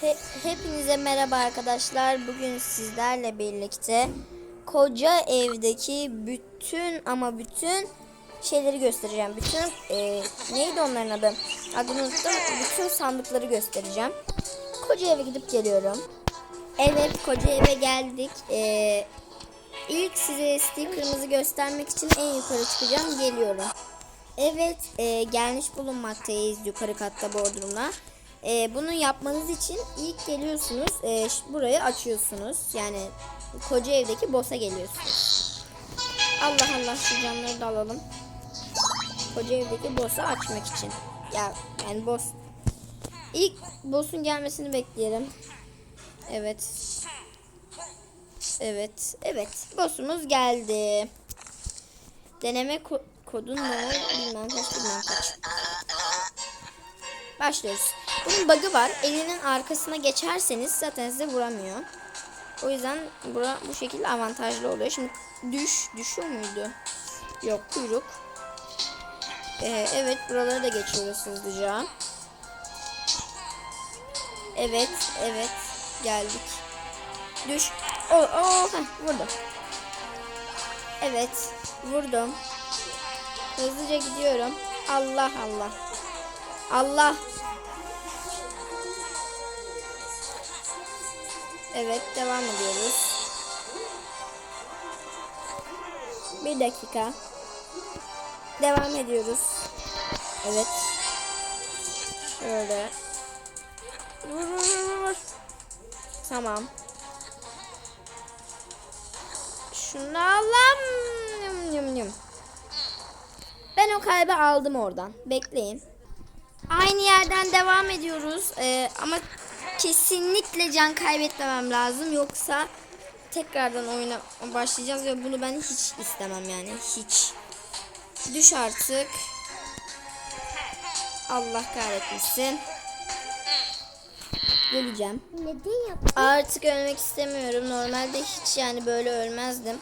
He- hepinize merhaba arkadaşlar. Bugün sizlerle birlikte koca evdeki bütün ama bütün şeyleri göstereceğim. Bütün e, neydi onların adı? Adını unuttum. Bütün sandıkları göstereceğim. Koca eve gidip geliyorum. Evet koca eve geldik. E, ilk size sticker'ımızı göstermek için en yukarı çıkacağım. Geliyorum. Evet e, gelmiş bulunmaktayız yukarı katta Bodrum'da. E, bunu yapmanız için ilk geliyorsunuz e, burayı açıyorsunuz. Yani koca evdeki boss'a geliyorsunuz. Allah Allah şu camları da alalım. Koca evdeki boss'u açmak için. Ya yani boss. İlk boss'un gelmesini bekleyelim. Evet. Evet. Evet. Boss'umuz geldi. Deneme ko- kodun ne bilmem kaç bilmem kaç. Başlıyoruz. Bunun bug'ı var. Elinin arkasına geçerseniz zaten size vuramıyor. O yüzden bura bu şekilde avantajlı oluyor. Şimdi düş, düşüyor muydu? Yok kuyruk. Ee, evet buraları da geçiyoruz hızlıca. Evet, evet geldik. Düş. Oh, oh, heh, vurdum. Evet, vurdum. Hızlıca gidiyorum. Allah Allah. Allah. Evet devam ediyoruz. Bir dakika. Devam ediyoruz. Evet. Şöyle. Vur, vur, vur. Tamam. Şunu alam. Yum, yum, yum. Ben o kalbi aldım oradan. Bekleyin. Aynı yerden devam ediyoruz. Ee, ama kesinlikle can kaybetmemem lazım. Yoksa tekrardan oyuna başlayacağız ve bunu ben hiç istemem yani. Hiç. Düş artık. Allah kahretmesin. Öleceğim. Neden yaptın? Artık ölmek istemiyorum. Normalde hiç yani böyle ölmezdim.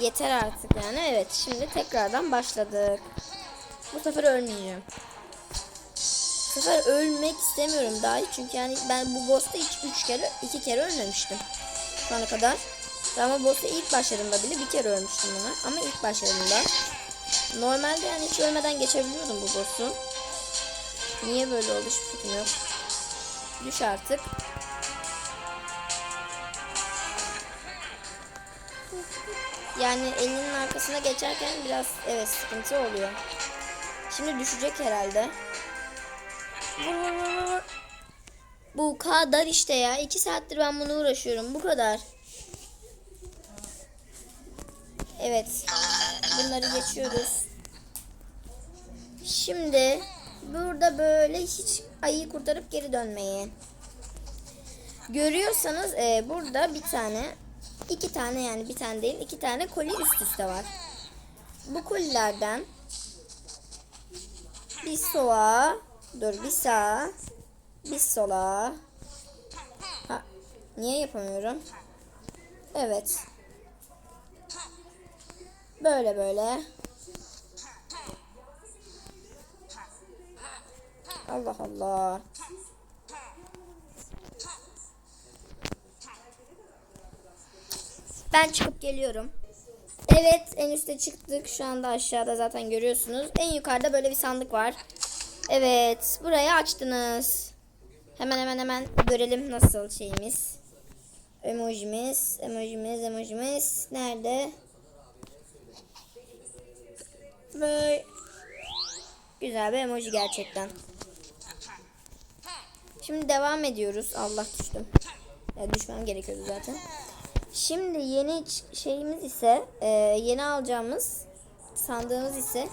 Yeter artık yani. Evet şimdi tekrardan başladık. Bu sefer ölmeyeceğim. Sefer ölmek istemiyorum daha hiç. Çünkü yani ben bu boss'ta hiç üç kere, iki kere ölmemiştim. Şu ana kadar. Ama boss'a ilk başladığımda bile bir kere ölmüştüm buna. Ama ilk başladığımda. Normalde yani hiç ölmeden geçebiliyordum bu boss'u. Niye böyle oldu hiç fikrim yok. Düş artık. Yani elinin arkasına geçerken biraz evet sıkıntı oluyor. Şimdi düşecek herhalde. Vur vur vur vur. Bu kadar işte ya. iki saattir ben bunu uğraşıyorum. Bu kadar. Evet. Bunları geçiyoruz. Şimdi burada böyle hiç ayıyı kurtarıp geri dönmeyin. Görüyorsanız e, burada bir tane, iki tane yani bir tane değil, iki tane koli üst üste var. Bu kolilerden bir sola, dur bir sağa, bir sola. Ha, niye yapamıyorum? Evet. Böyle böyle. Allah Allah. Ben çıkıp geliyorum. Evet en üste çıktık. Şu anda aşağıda zaten görüyorsunuz. En yukarıda böyle bir sandık var. Evet burayı açtınız. Hemen hemen hemen görelim nasıl şeyimiz. Emojimiz, emojimiz, emojimiz. Nerede? Böyle güzel bir emoji gerçekten. Şimdi devam ediyoruz. Allah düştüm. Ya düşmem gerekiyordu zaten. Şimdi yeni şeyimiz ise e, yeni alacağımız sandığımız ise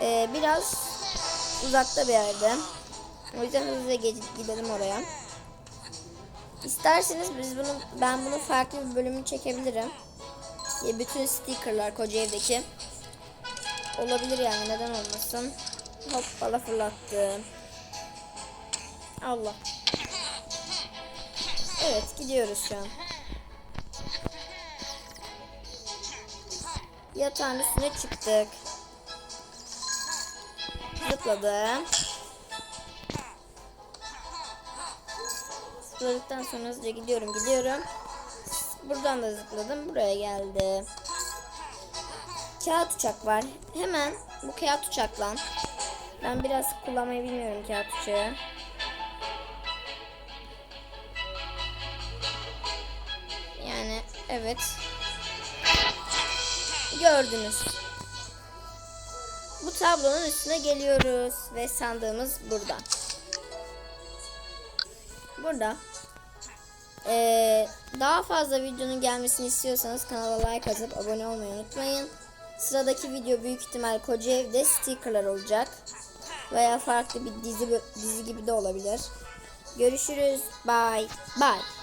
e, biraz uzakta bir yerde. O yüzden hızlıca ge- gidelim oraya. İsterseniz biz bunu ben bunun farklı bir bölümünü çekebilirim. Ya bütün stickerlar koca evdeki. Olabilir yani neden olmasın. Hoppala fırlattım. Allah. Evet gidiyoruz şu an. Yatağın üstüne çıktık. Zıpladım. zıpladıktan sonra hızlıca gidiyorum gidiyorum. Buradan da zıpladım buraya geldim. Kağıt uçak var. Hemen bu kağıt uçakla. Ben biraz kullanmayı bilmiyorum kağıt uçağı. Yani evet. Gördünüz. Tablonun üstüne geliyoruz ve sandığımız burada. Burada. Ee, daha fazla videonun gelmesini istiyorsanız kanala like atıp abone olmayı unutmayın. Sıradaki video büyük ihtimal koca evde stickerlar olacak. Veya farklı bir dizi dizi gibi de olabilir. Görüşürüz. Bye. Bye.